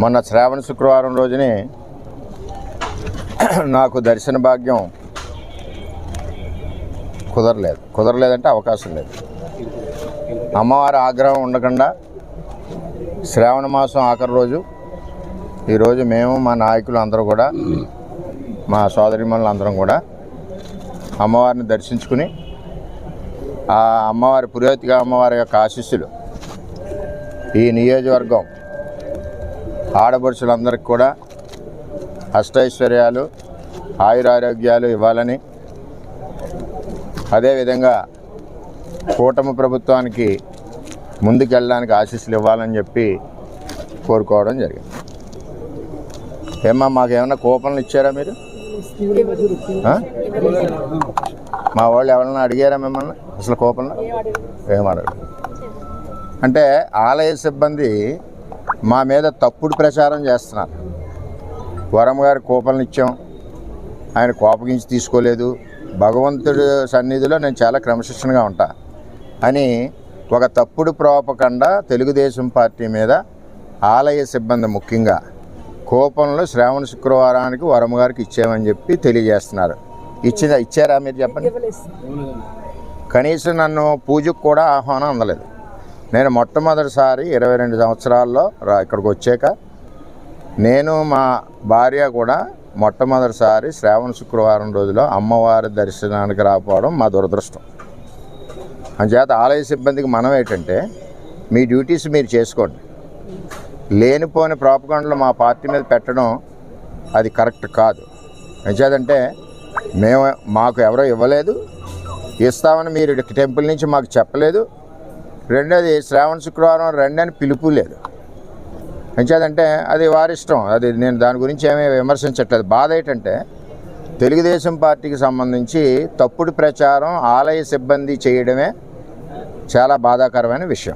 మొన్న శ్రావణ శుక్రవారం రోజునే నాకు దర్శన భాగ్యం కుదరలేదు. కుదరలేదంటే అవకాశం లేదు. అమ్మవారి ఆగ్రహం ఉండకుండా శ్రావణ మాసం ఆఖరి రోజు ఈరోజు మేము మా నాయకులు అందరూ కూడా మా సోదరిమణులు అందరం కూడా అమ్మవారిని దర్శించుకుని ఆ అమ్మవారి పురోహితిగా అమ్మవారి యొక్క ఆశీస్సులు ఈ నియోజకవర్గం ఆడపడుచులందరికీ కూడా అష్టైశ్వర్యాలు ఆయురారోగ్యాలు ఇవ్వాలని. అదేవిధంగా కూటమి ప్రభుత్వానికి ముందుకెళ్ళడానికి ఆశీస్సులు ఇవ్వాలని చెప్పి కోరుకోవడం జరిగింది. ఏమ్మా మాకేమైనా కూపన్లు ఇచ్చారా మీరు? మా వాళ్ళు ఎవరన్నా అడిగారా మిమ్మల్ని? అసలు కూపన్లు? ఏమడరు అంటే ఆలయ సిబ్బంది మా మీద తప్పుడు ప్రచారం చేస్తున్నారు. వరం గారి కూపన్లు ఇచ్చాం. ఆయన కోపగించి తీసుకోలేదు. భగవంతుడి సన్నిధిలో నేను చాలా క్రమశిక్షణగా ఉంటా అని ఒక తప్పుడు ప్రోపకండ తెలుగుదేశం పార్టీ మీద ఆలయ సిబ్బంది ముఖ్యంగా కోపంలో శ్రావణ శుక్రవారానికి వరం గారికి ఇచ్చామని చెప్పి తెలియజేస్తున్నారు. ఇచ్చిన ఇచ్చారా మీరు చెప్పండి? కనీసం నన్ను పూజకు కూడా ఆహ్వానం అందలేదు. నేను మొట్టమొదటిసారి ఇరవై రెండు సంవత్సరాల్లో రా ఇక్కడికి వచ్చాక నేను మా భార్య కూడా మొట్టమొదటిసారి శ్రావణ శుక్రవారం రోజులో అమ్మవారి దర్శనానికి రాకపోవడం మా దురదృష్టం. అంచేత ఆలయ సిబ్బందికి మనం ఏంటంటే మీ డ్యూటీస్ మీరు చేసుకోండి. లేనిపోని ప్రాపగండలు మా పార్టీ మీద పెట్టడం అది కరెక్ట్ కాదు. అంచేదంటే మేము మాకు ఎవరో ఇవ్వలేదు. ఇస్తామని మీరు టెంపుల్ నుంచి మాకు చెప్పలేదు. రెండోది శ్రావణ శుక్రవారం రండి అని పిలుపు లేదు. అంచేదంటే అది వారి ఇష్టం అది నేను దాని గురించి ఏమీ విమర్శించట్లేదు. బాధ ఏంటంటే తెలుగుదేశం పార్టీకి సంబంధించి తప్పుడు ప్రచారం ఆలయ సిబ్బంది చేయడమే చాలా బాధాకరమైన విషయం.